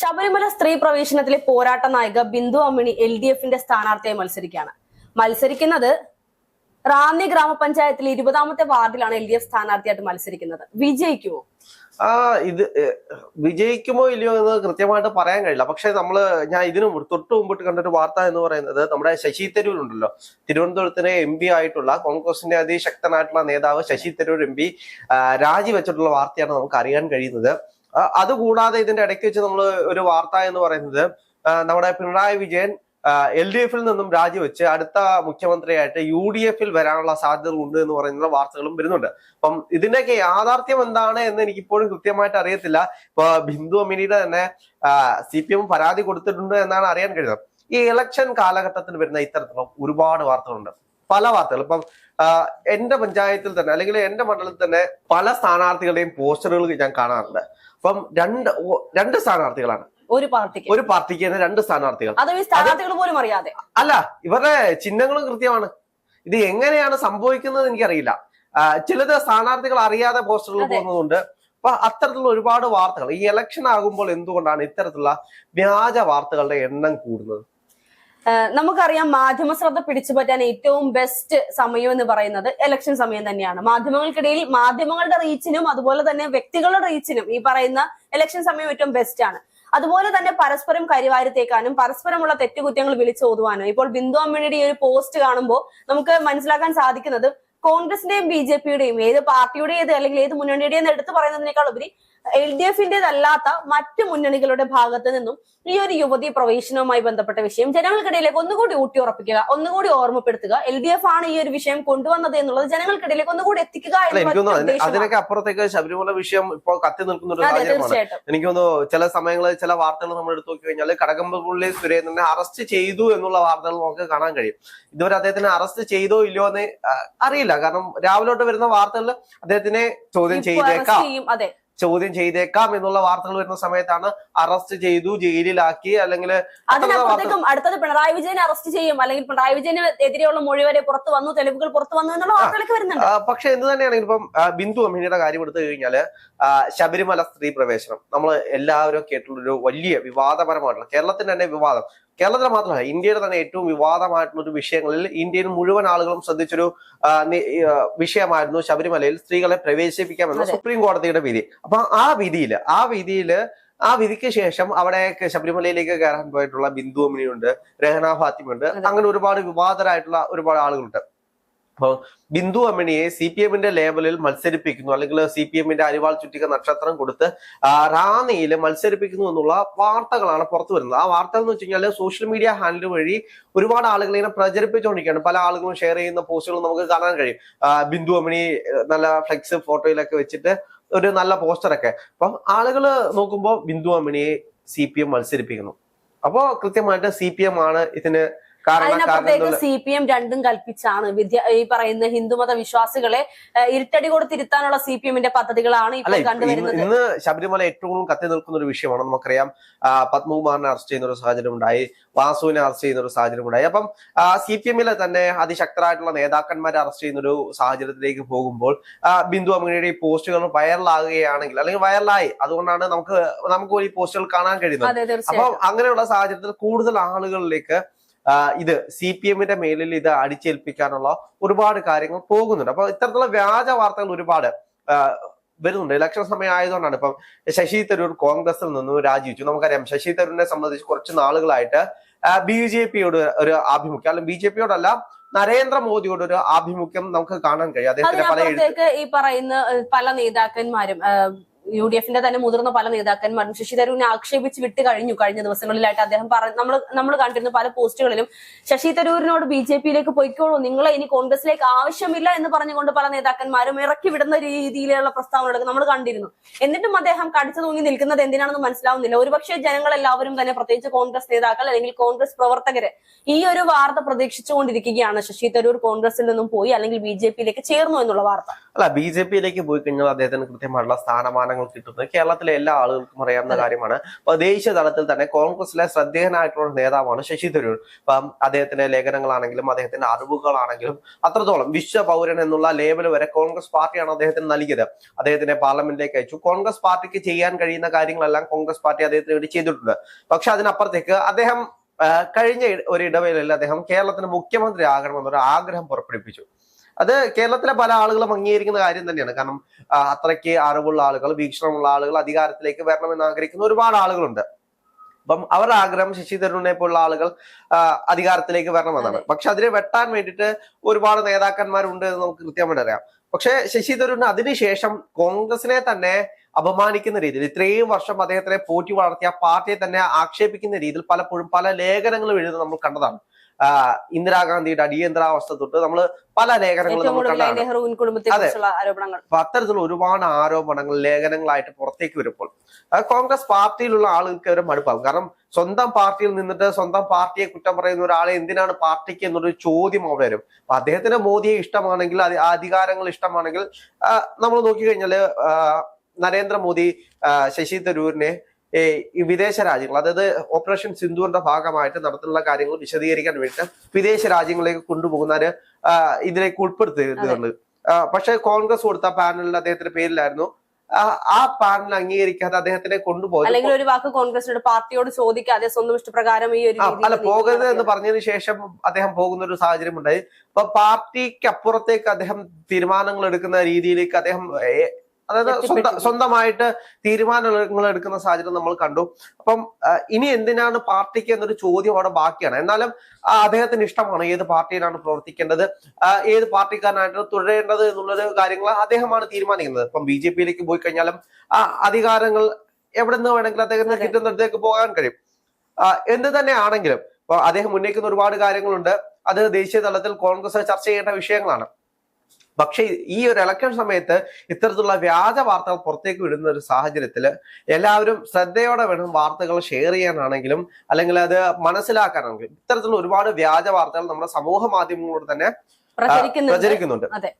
ശബരിമല സ്ത്രീ പ്രവേശനത്തിലെ പോരാട്ട നായിക ബിന്ദു അമ്മിണി എൽ ഡി എഫിന്റെ സ്ഥാനാർത്ഥിയായി മത്സരിക്കുകയാണ്. മത്സരിക്കുന്നത് റാന്നി ഗ്രാമപഞ്ചായത്തിലെ ഇരുപതാമത്തെ വാർഡിലാണ് എൽ ഡി എഫ് സ്ഥാനാർത്ഥിയായിട്ട് മത്സരിക്കുന്നത്. വിജയിക്കുമോ? ആ ഇത് വിജയിക്കുമോ ഇല്ലയോ എന്ന് കൃത്യമായിട്ട് പറയാൻ കഴിയില്ല. പക്ഷെ നമ്മൾ ഞാൻ ഇതിനു തൊട്ട് മുമ്പിട്ട് കണ്ടൊരു വാർത്ത എന്ന് പറയുന്നത് നമ്മുടെ ശശി തരൂർ ഉണ്ടല്ലോ. തിരുവനന്തപുരത്തിന് എം പി ആയിട്ടുള്ള കോൺഗ്രസിന്റെ അതിശക്തനായിട്ടുള്ള നേതാവ് ശശി തരൂർ എം പി രാജിവെച്ചിട്ടുള്ള വാർത്തയാണ് നമുക്ക് അറിയാൻ കഴിയുന്നത്. അതുകൂടാതെ ഇതിന്റെ ഇടയ്ക്ക് വെച്ച് നമ്മൾ ഒരു വാർത്ത എന്ന് പറയുന്നത് നമ്മുടെ പിണറായി വിജയൻ എൽ ഡി എഫിൽ നിന്നും രാജിവെച്ച് അടുത്ത മുഖ്യമന്ത്രിയായിട്ട് യു ഡി എഫിൽ വരാനുള്ള സാധ്യത ഉണ്ട് എന്ന് പറയുന്ന വാർത്തകളും വരുന്നുണ്ട്. അപ്പം ഇതിന്റെയൊക്കെ യാഥാർത്ഥ്യം എന്താണ് എന്ന് എനിക്ക് ഇപ്പോഴും കൃത്യമായിട്ട് അറിയത്തില്ല. ഇപ്പൊ ബിന്ദു അമിനിയുടെ തന്നെ സി പി എം പരാതി കൊടുത്തിട്ടുണ്ട് എന്നാണ് അറിയാൻ കഴിയുന്നത്. ഈ ഇലക്ഷൻ കാലഘട്ടത്തിൽ വരുന്ന ഇത്തരത്തിലുള്ള ഒരുപാട് വാർത്തകളുണ്ട്. പല വാർത്തകൾ. ഇപ്പം എന്റെ പഞ്ചായത്തിൽ തന്നെ അല്ലെങ്കിൽ എന്റെ മണ്ഡലത്തിൽ തന്നെ പല സ്ഥാനാർത്ഥികളുടെയും പോസ്റ്ററുകൾ ഞാൻ കാണാറുണ്ട്. അപ്പം രണ്ട് രണ്ട് സ്ഥാനാർത്ഥികളാണ്. ഒരു പാർട്ടിക്ക്. ഒരു പാർട്ടിക്ക് തന്നെ രണ്ട് സ്ഥാനാർത്ഥികൾ. പോലും അറിയാതെ. അല്ല ഇവരുടെ ചിഹ്നങ്ങളും കൃത്യമാണ്. ഇത് എങ്ങനെയാണ് സംഭവിക്കുന്നത് എനിക്കറിയില്ല. ചിലത് സ്ഥാനാർത്ഥികൾ അറിയാതെ പോസ്റ്ററുകൾ. പോകുന്നതുകൊണ്ട് അപ്പൊ അത്തരത്തിലുള്ള ഒരുപാട് വാർത്തകൾ. ഈ ഇലക്ഷൻ ആകുമ്പോൾ എന്തുകൊണ്ടാണ് ഇത്തരത്തിലുള്ള വ്യാജ വാർത്തകളുടെ എണ്ണം കൂടുന്നത്? നമുക്കറിയാം മാധ്യമ ശ്രദ്ധ പിടിച്ചുപറ്റാൻ ഏറ്റവും ബെസ്റ്റ് സമയം എന്ന് പറയുന്നത് ഇലക്ഷൻ സമയം തന്നെയാണ്. മാധ്യമങ്ങൾക്കിടയിൽ മാധ്യമങ്ങളുടെ റീച്ചിനും അതുപോലെ തന്നെ വ്യക്തികളുടെ റീച്ചിനും ഈ പറയുന്ന ഇലക്ഷൻ സമയം ഏറ്റവും ബെസ്റ്റ് ആണ്. അതുപോലെ തന്നെ പരസ്പരം കരിവാരിത്തേക്കാനും പരസ്പരമുള്ള തെറ്റുകുറ്റങ്ങൾ വിളിച്ചോതുവാനും ഇപ്പോൾ ബിന്ദു അമ്മിണിയുടെ ഒരു പോസ്റ്റ് കാണുമ്പോൾ നമുക്ക് മനസ്സിലാക്കാൻ സാധിക്കുന്നത് കോൺഗ്രസിന്റെയും ബി ജെ പിയുടെയും ഏത് പാർട്ടിയുടെയും അല്ലെങ്കിൽ ഏത് മുന്നണിയുടെയും എടുത്തു പറയുന്നതിനേക്കാൾ ഉപരി എൽ ഡി എഫിന്റേതല്ലാത്ത മറ്റ് മുന്നണികളുടെ ഭാഗത്ത് നിന്നും ഈ ഒരു യുവതി പ്രവേശനവുമായി ബന്ധപ്പെട്ട വിഷയം ജനങ്ങൾക്കിടയിലേക്ക് ഒന്നുകൂടി ഊട്ടിയുറപ്പിക്കുക ഒന്നുകൂടി ഓർമ്മപ്പെടുത്തുക എൽ ഡി എഫ് ആണ് ഈ ഒരു വിഷയം കൊണ്ടുവന്നത് എന്നുള്ളത് ജനങ്ങൾക്കിടയിലേക്ക് ഒന്നുകൂടി എത്തിക്കുക. അതിനൊക്കെ അപ്പുറത്തേക്ക് ശബരിമല വിഷയം ഇപ്പോൾ കത്തി നിൽക്കുന്ന എനിക്ക് തോന്നുന്നു ചില സമയങ്ങളിൽ ചില വാർത്തകൾ നമ്മൾ എടുത്തു നോക്കി കഴിഞ്ഞാൽ കടകമ്പുള്ളി സുരേന്ദ്രനെ അറസ്റ്റ് ചെയ്തു എന്നുള്ള വാർത്തകൾ നമുക്ക് കാണാൻ കഴിയും. ഇതുവരെ അദ്ദേഹത്തിനെ അറസ്റ്റ് ചെയ്തോ ഇല്ലയോ എന്ന് അറിയില്ല. കാരണം രാവിലോട്ട് വരുന്ന വാർത്തകളിൽ അദ്ദേഹത്തിനെ ചോദ്യം ചെയ്തേക്കാം. അതെ. ചോദ്യം ചെയ്തേക്കാം എന്നുള്ള വാർത്തകൾ വരുന്ന സമയത്താണ് അറസ്റ്റ് ചെയ്തു ജയിലിലാക്കി അല്ലെങ്കിൽ അതിനപ്പുറത്തേക്കും അടുത്തത് പിണറായി വിജയനെ അറസ്റ്റ് ചെയ്യും. അല്ലെങ്കിൽ പിണറായി വിജയന് എതിരെയുള്ള മൊഴി വരെ പുറത്തു വന്നു തെളിവുകൾ പുറത്തു വന്നു എന്നുള്ള വാർത്തകളൊക്കെ വരുന്നുണ്ട്. പക്ഷെ എന്ത് തന്നെയാണെങ്കിലും ഇപ്പം ബിന്ദു അമ്മിനിയുടെ കാര്യം എടുത്തു കഴിഞ്ഞാൽ ശബരിമല സ്ത്രീ പ്രവേശനം. നമ്മൾ എല്ലാവരും കേട്ടുള്ള ഒരു വലിയ വിവാദപരമായിട്ടുള്ള കേരളത്തിന്റെ തന്നെ വിവാദം. കേരളത്തിൽ മാത്രമല്ല ഇന്ത്യയുടെ തന്നെ ഏറ്റവും വിവാദമായിട്ടുള്ള ഒരു വിഷയങ്ങളിൽ ഇന്ത്യയിൽ മുഴുവൻ ആളുകളും ശ്രദ്ധിച്ചൊരു വിഷയമായിരുന്നു ശബരിമലയിൽ സ്ത്രീകളെ പ്രവേശിപ്പിക്കാമെന്ന സുപ്രീം കോടതിയുടെ വിധി. അപ്പൊ ആ വിധിയിൽ ആ വിധിയിൽ ആ വിധിക്ക് ശേഷം അവിടെ ശബരിമലയിലേക്ക് കയറാൻ പോയിട്ടുള്ള ബിന്ദു അമ്മിനിയുണ്ട് രഹന ഫാത്തിമുണ്ട് ഉണ്ട് അങ്ങനെ ഒരുപാട് വിവാദരായിട്ടുള്ള ഒരുപാട് ആളുകളുണ്ട്. അപ്പോൾ ബിന്ദു അമ്മിണിയെ സി പി എമ്മിന്റെ ലേബലിൽ മത്സരിപ്പിക്കുന്നു അല്ലെങ്കിൽ സി പി എമ്മിന്റെ അരിവാൾ ചുറ്റിക നക്ഷത്രം കൊടുത്ത് റാന്നിയിൽ മത്സരിപ്പിക്കുന്നു എന്നുള്ള വാർത്തകളാണ് പുറത്തു വരുന്നത്. ആ വാർത്തകൾ എന്ന് വെച്ച് കഴിഞ്ഞാൽ സോഷ്യൽ മീഡിയ ഹാൻഡിൽ വഴി ഒരുപാട് ആളുകൾ ഇങ്ങനെ പ്രചരിപ്പിച്ചുകൊണ്ടിരിക്കുകയാണ്. പല ആളുകളും ഷെയർ ചെയ്യുന്ന പോസ്റ്റുകൾ നമുക്ക് കാണാൻ കഴിയും. ബിന്ദു അമ്മിണി നല്ല ഫ്ലെക്സ് ഫോട്ടോയിലൊക്കെ വെച്ചിട്ട് ഒരു നല്ല പോസ്റ്ററൊക്കെ അപ്പം ആളുകൾ നോക്കുമ്പോൾ ബിന്ദു അമ്മിണിയെ സി പി എം മത്സരിപ്പിക്കുന്നു. അപ്പോൾ കൃത്യമായിട്ട് സി പി എം ആണ് ഇതിന് അതിനപ്പുറത്തേക്ക് സി പി എം രണ്ടും കൽപ്പിച്ചാണ്. വിദ്യ ഈ പറയുന്ന ഹിന്ദുമത വിശ്വാസികളെ ഇരുട്ടടി കൊടുത്തിരുത്താനുള്ള സി പി എമ്മിന്റെ പദ്ധതികളാണ് ഇപ്പോൾ കണ്ടുവരുന്നത് ഇന്ന് ശബരിമല ഏറ്റവും കൂടുതൽ കത്തി നിൽക്കുന്ന ഒരു വിഷയമാണ്. നമുക്കറിയാം പത്മകുമാറിനെ അറസ്റ്റ് ചെയ്യുന്ന ഒരു സാഹചര്യം ഉണ്ടായി വാസുവിനെ അറസ്റ്റ് ചെയ്യുന്ന ഒരു സാഹചര്യം ഉണ്ടായി അപ്പം സി പി എമ്മിലെ തന്നെ അതിശക്തരായിട്ടുള്ള നേതാക്കന്മാരെ അറസ്റ്റ് ചെയ്യുന്ന ഒരു സാഹചര്യത്തിലേക്ക് പോകുമ്പോൾ ബിന്ദു അമ്മയുടെ ഈ പോസ്റ്റുകൾ വൈറലാകുകയാണെങ്കിൽ അല്ലെങ്കിൽ വൈറലായി. അതുകൊണ്ടാണ് നമുക്ക് നമുക്ക് ഈ പോസ്റ്റുകൾ കാണാൻ കഴിയുന്നത്. അപ്പം അങ്ങനെയുള്ള സാഹചര്യത്തിൽ കൂടുതൽ ആളുകളിലേക്ക് ഇത് സി പി എമ്മിന്റെ മേലിൽ ഇത് അടിച്ചേൽപ്പിക്കാനുള്ള ഒരുപാട് കാര്യങ്ങൾ പോകുന്നുണ്ട്. അപ്പൊ ഇത്തരത്തിലുള്ള വ്യാജ വാർത്തകൾ ഒരുപാട് വരുന്നുണ്ട്. ഇലക്ഷൻ സമയം ആയതുകൊണ്ടാണ് ഇപ്പം ശശി തരൂർ കോൺഗ്രസിൽ നിന്നും രാജിവെച്ചു. നമുക്കറിയാം ശശി തരൂരിനെ സംബന്ധിച്ച് കുറച്ച് നാളുകളായിട്ട് ബി ജെ പിയോട് ഒരു ആഭിമുഖ്യം അല്ലെങ്കിൽ ബി ജെ പിയോടല്ല നരേന്ദ്രമോദിയോട് ഒരു ആഭിമുഖ്യം നമുക്ക് കാണാൻ കഴിയും. അദ്ദേഹത്തിന്റെ പല ഈ പറയുന്ന പല നേതാക്കന്മാരും യു ഡി എഫിന്റെ തന്നെ മുതിർന്ന പല നേതാക്കന്മാരും ശശി തരൂരിനെ ആക്ഷേപിച്ച് വിട്ട് കഴിഞ്ഞു കഴിഞ്ഞ ദിവസങ്ങളിലായിട്ട് അദ്ദേഹം പറ നമ്മൾ നമ്മൾ കണ്ടിരുന്ന പല പോസ്റ്റുകളിലും ശശി തരൂരിനോട് ബി ജെ പിയിലേക്ക് പോയിക്കോളൂ നിങ്ങളെ ഇനി കോൺഗ്രസിലേക്ക് ആവശ്യമില്ല എന്ന് പറഞ്ഞുകൊണ്ട് പല നേതാക്കന്മാരും ഇറക്കി വിടുന്ന രീതിയിലുള്ള പ്രസ്താവനകളൊക്കെ നമ്മൾ കണ്ടിരുന്നു. എന്നിട്ടും അദ്ദേഹം കടിച്ചു തൂങ്ങി നിൽക്കുന്നത് എന്തിനാണെന്ന് മനസ്സിലാവുന്നില്ല. ഒരുപക്ഷെ ജനങ്ങൾ എല്ലാവരും തന്നെ പ്രത്യേകിച്ച് കോൺഗ്രസ് നേതാക്കൾ അല്ലെങ്കിൽ കോൺഗ്രസ് പ്രവർത്തകര് ഈ ഒരു വാർത്ത പ്രതീക്ഷിച്ചുകൊണ്ടിരിക്കുകയാണ് ശശി തരൂർ കോൺഗ്രസിൽ നിന്നും പോയി അല്ലെങ്കിൽ ബി ജെ പിയിലേക്ക് ചേർന്നു എന്നുള്ള വാർത്ത. അല്ല ബി ജെ പിയിലേക്ക് പോയി കഴിഞ്ഞാൽ അദ്ദേഹത്തിന് കൃത്യമായിട്ടുള്ള സ്ഥാനമാനങ്ങൾ സ്ഥാനങ്ങൾ കിട്ടുന്നത്. കേരളത്തിലെ എല്ലാ ആളുകൾക്കും അറിയാവുന്ന കാര്യമാണ്. അപ്പൊ ദേശീയ തലത്തിൽ തന്നെ കോൺഗ്രസിലെ ശ്രദ്ധേയനായിട്ടുള്ള നേതാവാണ് ശശി തരൂർ. ഇപ്പം അദ്ദേഹത്തിന്റെ ലേഖനങ്ങളാണെങ്കിലും അദ്ദേഹത്തിന്റെ അറിവുകളാണെങ്കിലും അത്രത്തോളം വിശ്വ പൗരൻ എന്നുള്ള ലേബൽ വരെ കോൺഗ്രസ് പാർട്ടിയാണ് അദ്ദേഹത്തിന് നൽകിയത്. അദ്ദേഹത്തിന്റെ പാർലമെന്റിലേക്ക് അയച്ചു. കോൺഗ്രസ് പാർട്ടിക്ക് ചെയ്യാൻ കഴിയുന്ന കാര്യങ്ങളെല്ലാം കോൺഗ്രസ് പാർട്ടി അദ്ദേഹത്തിന് വേണ്ടി ചെയ്തിട്ടുണ്ട്. പക്ഷെ അതിനപ്പുറത്തേക്ക് അദ്ദേഹം കഴിഞ്ഞ ഒരു ഇടവേളയിൽ അദ്ദേഹം കേരളത്തിന് മുഖ്യമന്ത്രി ആകണമെന്നൊരു ആഗ്രഹം പുറപ്പെടുവിപ്പിച്ചു. അത് കേരളത്തിലെ പല ആളുകളും അംഗീകരിക്കുന്ന കാര്യം തന്നെയാണ്. കാരണം അത്രയ്ക്ക് അറിവുള്ള ആളുകൾ വീക്ഷണമുള്ള ആളുകൾ അധികാരത്തിലേക്ക് വരണമെന്ന് ആഗ്രഹിക്കുന്ന ഒരുപാട് ആളുകളുണ്ട്. അപ്പം അവരുടെ ആഗ്രഹം ശശി തരൂരിനെ പോലുള്ള ആളുകൾ അധികാരത്തിലേക്ക് വരണമെന്നാണ്. പക്ഷെ അതിനെ വെട്ടാൻ വേണ്ടിയിട്ട് ഒരുപാട് നേതാക്കന്മാരുണ്ട് എന്ന് നമുക്ക് കൃത്യമായിട്ട് അറിയാം. പക്ഷെ ശശി തരൂരിന് അതിനുശേഷം കോൺഗ്രസിനെ തന്നെ അപമാനിക്കുന്ന രീതിയിൽ ഇത്രയും വർഷം അദ്ദേഹത്തിനെ പോറ്റി വളർത്തിയ പാർട്ടിയെ തന്നെ ആക്ഷേപിക്കുന്ന രീതിയിൽ പലപ്പോഴും പല ലേഖനങ്ങളും എഴുതുന്നത് നമ്മൾ കണ്ടതാണ്. ഇന്ദിരാഗാന്ധിയുടെ അടിയന്തരാവസ്ഥ തൊട്ട് നമ്മൾ പല ലേഖനങ്ങളും അപ്പൊ അത്തരത്തിലുള്ള ഒരുപാട് ആരോപണങ്ങൾ ലേഖനങ്ങളായിട്ട് പുറത്തേക്ക് വരുമ്പോൾ കോൺഗ്രസ് പാർട്ടിയിലുള്ള ആളുകൾക്ക് ഒരു മടുപ്പാകും. കാരണം സ്വന്തം പാർട്ടിയിൽ നിന്നിട്ട് സ്വന്തം പാർട്ടിയെ കുറ്റം പറയുന്ന ഒരാളെ എന്തിനാണ് പാർട്ടിക്ക് എന്നൊരു ചോദ്യം അവിടെ വരും. അപ്പൊ അദ്ദേഹത്തിന് മോദിയെ ഇഷ്ടമാണെങ്കിൽ അധികാരങ്ങൾ ഇഷ്ടമാണെങ്കിൽ നമ്മൾ നോക്കിക്കഴിഞ്ഞാൽ നരേന്ദ്രമോദി ശശി തരൂരിനെ ഈ വിദേശ രാജ്യങ്ങൾ അതായത് ഓപ്പറേഷൻ സിന്ധുവിന്റെ ഭാഗമായിട്ട് നടത്തുന്ന കാര്യങ്ങൾ വിശദീകരിക്കാൻ വേണ്ടിയിട്ട് വിദേശ രാജ്യങ്ങളിലേക്ക് കൊണ്ടുപോകുന്നവര് ഇതിലേക്ക് ഉൾപ്പെടുത്തിയിട്ടുണ്ട് പക്ഷെ കോൺഗ്രസ് കൊടുത്ത പാനലിൽ അദ്ദേഹത്തിന്റെ പേരിലായിരുന്നു. ആ, പാനൽ അംഗീകരിക്കാതെ അദ്ദേഹത്തിനെ കൊണ്ടുപോയത് അല്ലെങ്കിൽ ഒരു വാക്ക് കോൺഗ്രസിനോട് പാർട്ടിയോട് ചോദിക്കാതെ സ്വന്തം ഇഷ്ടപ്രകാരം ഈ ഒരു അല്ല പോകരുത് എന്ന്. പറഞ്ഞതിന് ശേഷം അദ്ദേഹം പോകുന്ന ഒരു സാഹചര്യം ഉണ്ടായി അപ്പൊ പാർട്ടിക്ക് അപ്പുറത്തേക്ക് അദ്ദേഹം തീരുമാനങ്ങൾ എടുക്കുന്ന രീതിയിലേക്ക് അദ്ദേഹം അതായത് സ്വന്തം സ്വന്തമായിട്ട് തീരുമാനങ്ങൾ എടുക്കുന്ന സാഹചര്യം നമ്മൾ കണ്ടു. അപ്പം ഇനി എന്തിനാണ് പാർട്ടിക്ക് എന്നൊരു ചോദ്യം അവിടെ ബാക്കിയാണ്. എന്നാലും അദ്ദേഹത്തിന് ഇഷ്ടമാണ് ഏത് പാർട്ടിയിലാണ് പ്രവർത്തിക്കേണ്ടത് ഏത് പാർട്ടിക്കാരനായിട്ട് തുടരേണ്ടത് എന്നുള്ളൊരു കാര്യങ്ങൾ അദ്ദേഹമാണ് തീരുമാനിക്കുന്നത്. ഇപ്പം ബി ജെ പിയിലേക്ക് പോയി കഴിഞ്ഞാലും ആ അധികാരങ്ങൾ എവിടെ നിന്ന് വേണമെങ്കിലും അദ്ദേഹത്തിന്. കിട്ടുന്നിടത്തേക്ക് പോകാൻ കഴിയും. എന്ത് തന്നെ ആണെങ്കിലും ഇപ്പൊ അദ്ദേഹം ഉന്നയിക്കുന്ന ഒരുപാട് കാര്യങ്ങളുണ്ട്. അത് ദേശീയ തലത്തിൽ കോൺഗ്രസ് ചർച്ച ചെയ്യേണ്ട വിഷയങ്ങളാണ്. പക്ഷേ ഈ ഒരു ഇലക്ഷൻ സമയത്ത് ഇത്തരത്തിലുള്ള വ്യാജ വാർത്തകൾ പുറത്തേക്ക് വിടുന്ന ഒരു സാഹചര്യത്തിൽ എല്ലാവരും ശ്രദ്ധയോടെ വേണം വാർത്തകൾ ഷെയർ ചെയ്യാനാണെങ്കിലും അല്ലെങ്കിൽ അത് മനസ്സിലാക്കാനാണെങ്കിലും ഇത്തരത്തിലുള്ള ഒരുപാട് വ്യാജ വാർത്തകൾ നമ്മുടെ സമൂഹ മാധ്യമങ്ങളോട് തന്നെ പ്രചരിക്കുന്നുണ്ട്. അതെ.